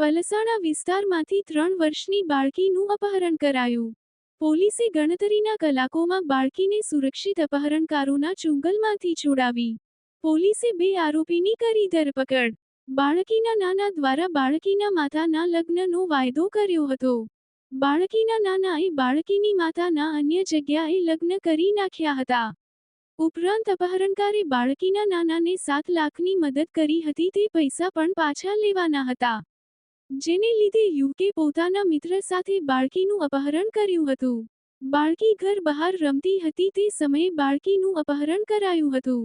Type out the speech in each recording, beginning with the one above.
પલસાણા વિસ્તારમાંથી ત્રણ વર્ષની બાળકીનું અપહરણ કરાયું. પોલીસે ગણતરીના કલાકોમાં બાળકીને સુરક્ષિત અપહરણકારોના ચુંગલમાંથી છોડાવી. પોલીસે બે આરોપીની કરી ધરપકડ. બાળકીના નાના દ્વારા બાળકીના માતાના લગ્નનો વાયદો કર્યો હતો. બાળકીના નાનાએ બાળકીની માતાના અન્ય જગ્યાએ લગ્ન કરી નાખ્યા હતા. ઉપરાંત અપહરણકારે બાળકીના નાનાને સાત લાખની મદદ કરી હતી, તે પૈસા પણ પાછા લેવાના હતા. જેને લીધે યુવકે પોતાના મિત્ર સાથે બાળકીનું અપહરણ કર્યું હતું. બાળકી ઘર બહાર રમતી હતી તે સમયે બાળકીનું અપહરણ કરાયું હતું.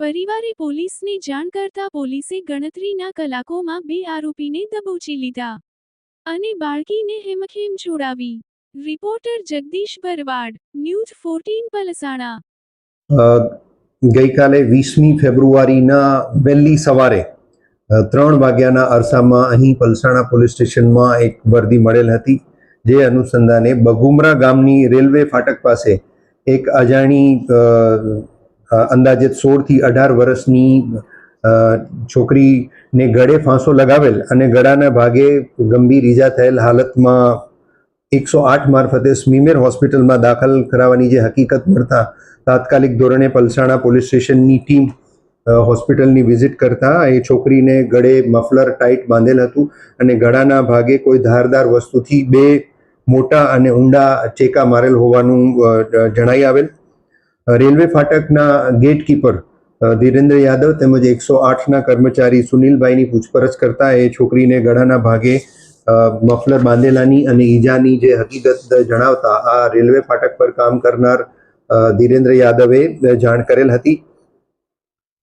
પરિવારે પોલીસને જાણ કરતા પોલીસે ગણતરીના કલાકોમાં બે આરોપીને દબોચી લીધા અને બાળકીને હેમખેમ છોડાવી. Reporter Jagdish Bharwad, news fourteen Palsana. ગઈકાલે વીસમી ફેબ્રુઆરીના વહેલી સવારે ત્રણ વાગ્યાના અરસામાં અહીં પલસાણા પોલીસ સ્ટેશનમાં એક વર્દી મળેલ હતી. જે અનુસંધાને બગુમરા ગામની રેલવે ફાટક પાસે એક અજાણી અ, અ, અંદાજે સોળથી અઢાર વર્ષની છોકરીને ગળે ફાંસો લગાવેલ અને ગળાના ભાગે ગંભીર ઈજા થયેલ હાલતમાં એકસો આઠ મારફતે સ્મીમેર હોસ્પિટલમાં દાખલ કરાવવાની જે હકીકત મળતા તાત્કાલિક ધોરણે પલસાણા પોલીસ સ્ટેશનની ટીમ હોસ્પિટલની વિઝિટ કરતા એ છોકરીને ગળે મફલર ટાઈટ બાંધેલ હતું અને ગળાના ભાગે કોઈ ધારદાર વસ્તુથી બે મોટા અને ઊંડા ચેકા મારેલ હોવાનું જણાઈ આવેલ. રેલવે ફાટકના ગેટકીપર ધીરેન્દ્ર યાદવ તેમજ એકસો આઠના કર્મચારી સુનિલભાઈની પૂછપરછ કરતા એ છોકરીને ગળાના ભાગે મફલર બાંધેલાની અને ઈજાની જે હકીકત જણાવતા આ રેલવે ફાટક પર કામ કરનાર ધીરેન્દ્ર યાદવે જાણ કરેલ હતી.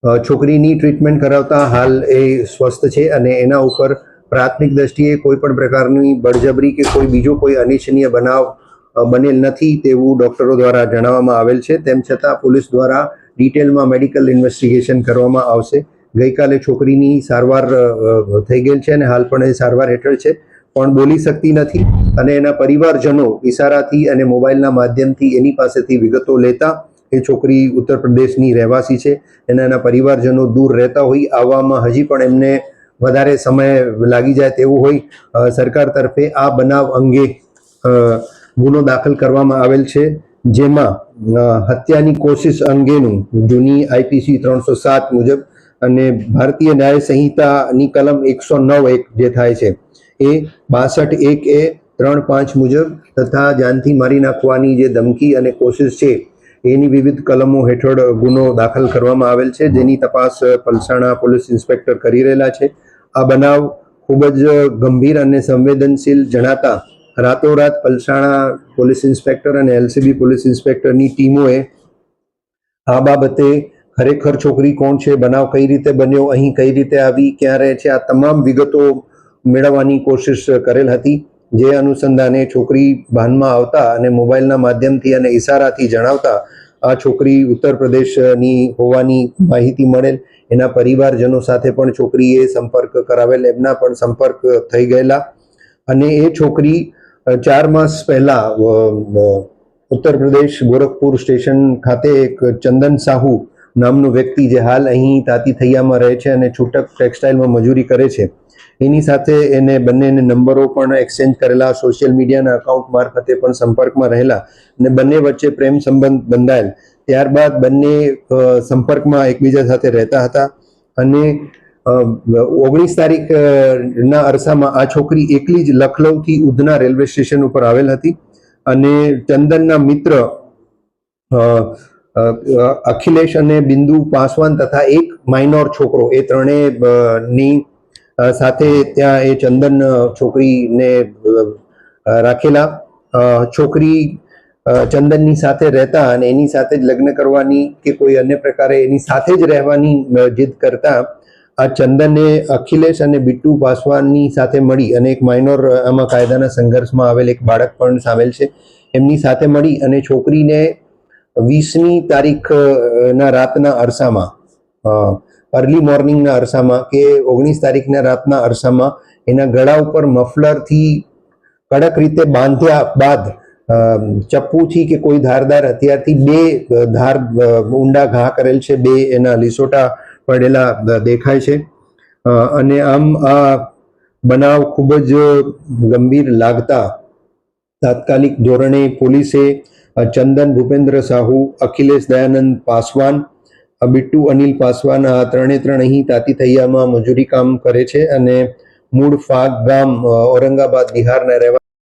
છોકરીની ટ્રીટમેન્ટ કરાવતા હાલ એ સ્વસ્થ છે અને એના ઉપર પ્રાથમિક દ્રષ્ટિએ કોઈ પણ પ્રકારની બળજબરી કે કોઈ બીજો કોઈ અનિચ્છનીય બનાવ બનેલ નથી તેવું ડોક્ટરો દ્વારા જણાવવામાં આવેલ છે. તેમ છતાં પોલીસ દ્વારા ડિટેલમાં મેડિકલ ઇન્વેસ્ટિગેશન કરવામાં આવશે. ગઈકાલે છોકરીની સારવાર થઈ ગયેલ છે અને હાલ પણ એ સારવાર હેઠળ છે. પણ બોલી શકતી નથી અને એના પરિવારજનો ઇશારાથી અને મોબાઈલના માધ્યમથી એની પાસેથી વિગતો લેતા એ છોકરી ઉત્તર પ્રદેશની રહેવાસી છે. અને એના પરિવારજનો દૂર રહેતા હોય આવવામાં હજી પણ એમને વધારે સમય લાગી જાય તેવું હોય. સરકાર તરફે આ બનાવ અંગે ગુનો દાખલ કરવામાં આવેલ છે. જેમાં હત્યાની કોશિશ અંગેનું જૂની આઈપીસી ત્રણસો સાત મુજબ અને ભારતીય ન્યાય સંહિતાની કલમ એકસો નવ એક જે થાય છે, એ બાસઠ એક એ ત્રણ પાંચ મુજબ તથા જાનથી મારી નાખવાની જે ધમકી અને કોશિશ છે એની વિવિધ કલમો હેઠળ ગુનો દાખલ કરવામાં આવેલ છે, જેની તપાસ પલસાણા પોલીસ ઇન્સ્પેક્ટર કરી રહેલા છે. આ બનાવ ખૂબ જ ગંભીર અને સંવેદનશીલ જણાતા રાતોરાત પલસાણા પોલીસ ઇન્સ્પેક્ટર અને એલસીબી પોલીસ ઇન્સ્પેક્ટરની ટીમોએ આ બાબતે ખરેખર છોકરી કોણ છે, બનાવ કઈ રીતે બન્યો, અહીં કઈ રીતે આવી, ક્યાં રહે છે, આ તમામ વિગતો મેળવવાની કોશિશ કરેલ હતી. જે અનુસંધાને છોકરી ભાનમાં આવતા અને મોબાઈલના માધ્યમથી અને ઈશારાથી જણાવતા આ છોકરી ઉત્તર પ્રદેશની હોવાની માહિતી મળેલ. એના પરિવારજનો સાથે પણ છોકરીએ સંપર્ક કરાવેલ. એમના પણ સંપર્ક થઈ ગયેલા. અને એ છોકરી ચાર માસ પહેલા ઉત્તર પ્રદેશ ગોરખપુર સ્ટેશન ખાતે એક ચંદન સાહુ નામનો વ્યક્તિ જે હાલ અહીં તાતી થૈયામાં રહે છે અને છૂટક ટેક્સટાઇલમાં મજૂરી કરે છે. એની સાથે એને બંનેને નંબરો પણ એક્સચેન્જ કરેલા, સોશિયલ મીડિયાના અકાઉન્ટ મારફતે પણ સંપર્કમાં રહેલા અને બંને વચ્ચે પ્રેમ સંબંધ બંધાયેલ. ત્યારબાદ બંને સંપર્કમાં એકબીજા સાથે રહેતા હતા અને ઓગણીસ તારીખ ના અરસામાં આ છોકરી એકલી જ લખનૌથી ઉધના રેલવે સ્ટેશન ઉપર આવેલ હતી અને ચંદનના મિત્ર અખિલેશ અને બિંદુ પાસવાન તથા એક માઇનોર છોકરો, એ ત્રણેયની સાથે ત્યાં એ ચંદન છોકરીને રાખેલા. છોકરી ચંદનની સાથે રહેતા અને એની સાથે જ લગ્ન કરવાની કે કોઈ અન્ય પ્રકારે એની સાથે જ રહેવાની જીદ કરતા, આ ચંદને અખિલેશ અને બિટ્ટુ પાસવાનની સાથે મળી અને એક માઇનોર આમાં કાયદાના સંઘર્ષમાં આવેલ એક બાળક પણ સામેલ છે. એમની સાથે મળી અને છોકરીને વીસમી તારીખના રાતના અરસામાં અર્લી મોર્નિંગના અરસામાં કે ઓગણીસ તારીખના રાતના અરસામાં એના ગળા ઉપર મફલરથી કડક રીતે બાંધ્યા બાદ ચપ્પુથી કે કોઈ ધારદાર હથિયારથી બે ધાર ઊંડા ઘા કરેલ છે, બે એના લીસોટા પડેલા દેખાય છે. અને આમ આ બનાવ ખૂબ જ ગંભીર લાગતા તાત્કાલિક ધોરણે પોલીસે ચંદન ભૂપેન્દ્ર સાહુ, અખિલેશ દયાનંદ પાસવાન બિટ્ટુ અનિલ પાસવાન, આ ત્રણે ત્રણ અહીં તાતી થૈયામાં મજૂરી કામ કરે છે અને મૂળ ફાગ ગામ ઔરંગાબાદ બિહારના રહેવા